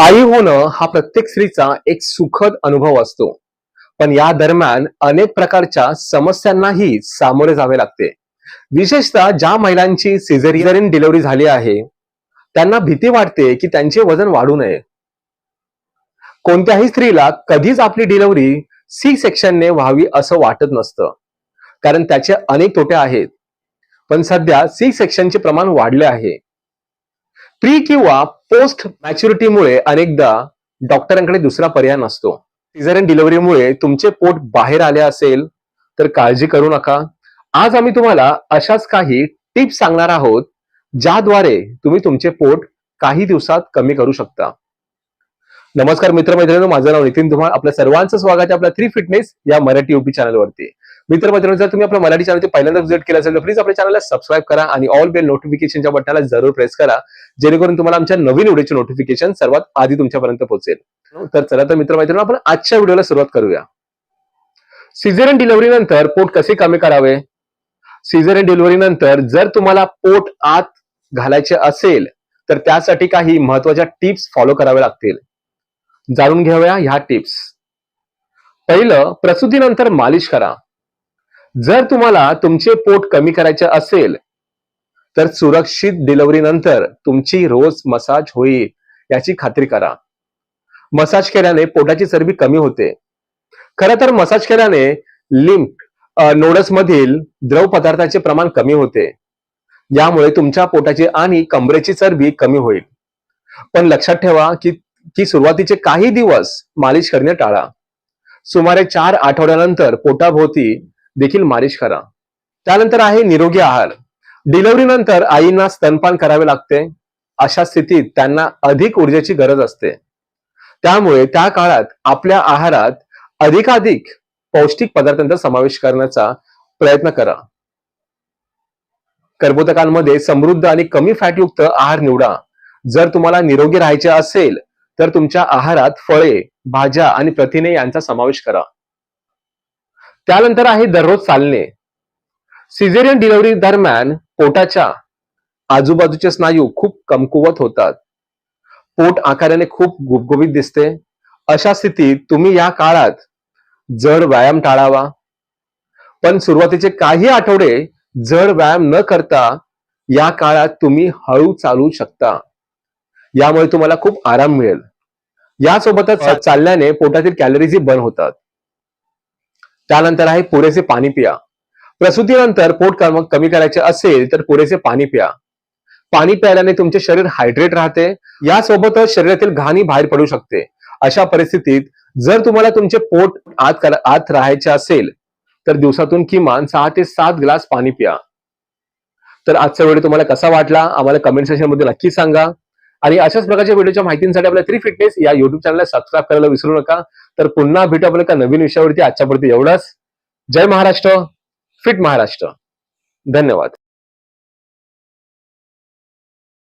आई होणं हा प्रत्येक स्त्रीचा एक सुखद अनुभव असतो. पण या दरम्यान अनेक प्रकारच्या समस्यांनाही सामोरे जावे लागते. विशेषतः ज्या महिलांची सिझेरियन डिलिव्हरी झाली आहे त्यांना भीती वाटते की त्यांचे वजन वाढू नये. कोणत्याही स्त्रीला कधीच आपली डिलिव्हरी सी सेक्शनने व्हावी असं वाटत नसतं. कारण त्याचे अनेक तोटे आहेत. पण सध्या सी सेक्शनचे प्रमाण वाढले आहे. प्री किंवा पोस्ट मॅच्युरिटीमुळे अनेकदा डॉक्टरांकडे दुसरा पर्याय नसतो. सिझरियन डिलिव्हरीमुळे तुमचे पोट बाहेर आले असेल तर काळजी करू नका. आज आम्ही तुम्हाला अशाच काही टिप्स सांगणार आहोत ज्याद्वारे तुम्ही तुमचे पोट काही दिवसात कमी करू शकता. नमस्कार मित्रमैत्रिणींनो माझं नाव नितीन धुमाळ. आपल्या सर्वांचं स्वागत आहे आपल्या थ्री फिटनेस या मराठी युपी चॅनलवरती मित्रमैत्रिणी जर तुम्ही आपल्या मराठी चॅनल पहिल्यांदा विजिट केलं असेल तर प्लीज आपल्या चॅनलला सबस्क्राईब करा आणि ऑल बेल नोटिफिकेशनच्या बटनाला जरूर प्रेस करा जेणेकरून तुम्हाला आमच्या नवीन व्हिडिओचे नोटिफिकेशन सर्वात आधी तुमच्यापर्यंत पोहोचेल. तर चला तर मित्रमैत्रिणी आपण आजच्या व्हिडिओला सुरुवात करूया. सिझेरियन डिलिव्हरी नंतर पोट कसे कमी करावे? सिझेरियन डिलिव्हरी नंतर जर तुम्हाला पोट आत घालायचे असेल तर त्यासाठी काही महत्त्वाच्या टिप्स फॉलो कराव्या लागतील. जाणून घेऊया ह्या टिप्स. पहिलं प्रसूतीनंतर मालिश करा. जर तुम्हाला तुमचे पोट कमी करायचे असेल तर सुरक्षित डिलिव्हरी नंतर तुमची रोज मसाज होईल याची खात्री करा. मसाज केल्याने पोटाची चरबी कमी होते. खरं तर मसाज केल्याने लिम्फ नोडस मधील द्रव पदार्थाचे प्रमाण कमी होते. यामुळे तुमच्या पोटाची आणि कमरेची चरबी कमी होईल. पण लक्षात ठेवा की की सुरुवातीचे काही दिवस मालिश करणे टाळा. सुमारे चार आठवड्यानंतर पोटाभोवती देखील मालिश करा. त्यानंतर आहे निरोगी आहार. डिलिव्हरी नंतर आईंना स्तनपान करावे लागते. अशा स्थितीत त्यांना अधिक ऊर्जेची गरज असते. त्यामुळे त्या काळात आपल्या आहारात अधिकाधिक पौष्टिक पदार्थांचा समावेश करण्याचा प्रयत्न करा. कर्बोदकांमध्ये समृद्ध आणि कमी फॅटयुक्त आहार निवडा. जर तुम्हाला निरोगी राहायचे असेल तर तुमच्या आहारात फळे भाज्या आणि प्रथिने यांचा समावेश करा. त्यानंतर आहे दररोज चालणे. सिझेरियन डिलिव्हरी दरम्यान पोटाच्या आजूबाजूचे स्नायू खूप कमकुवत होतात. पोट आकाराने खूप गुबगुबीत दिसते. अशा स्थितीत तुम्ही या काळात जड व्यायाम टाळावा. पण सुरुवातीचे काही आठवडे जड व्यायाम न करता या काळात तुम्ही हळू चालू शकता. यामुळे तुम्हाला खूप आराम मिळेल. यासोबतच चालल्याने पोटातील कॅलरीजही बर्न होतात. त्यानंतर आहे पुरेसे पाणी पिया. प्रसूतीनंतर पोट कम- कमी करायचे असेल तर पुरेसे पाणी पिया. पाणी प्यायल्याने तुमचे शरीर हायड्रेट राहते. यासोबतच शरीरातील घाणी बाहेर पडू शकते. अशा परिस्थितीत जर तुम्हाला तुमचे पोट आत आत राहायचे असेल तर दिवसातून किमान सहा ते सात ग्लास पाणी पिया. तर आजचा व्हिडिओ तुम्हाला कसा वाटला? आम्हाला कमेंट सेक्शनमध्ये नक्की सांगा. आणि अशाच प्रकारच्या व्हिडिओच्या माहितीसाठी आपल्या थ्री फिटनेस या युट्यूब चॅनलला सबस्क्राईब करायला विसरू नका. तर पुन्हा भेटू आपल्याला एका नवीन विषयावरती. आजच्यापुरती एवढाच. जय महाराष्ट्र. फिट महाराष्ट्र. धन्यवाद.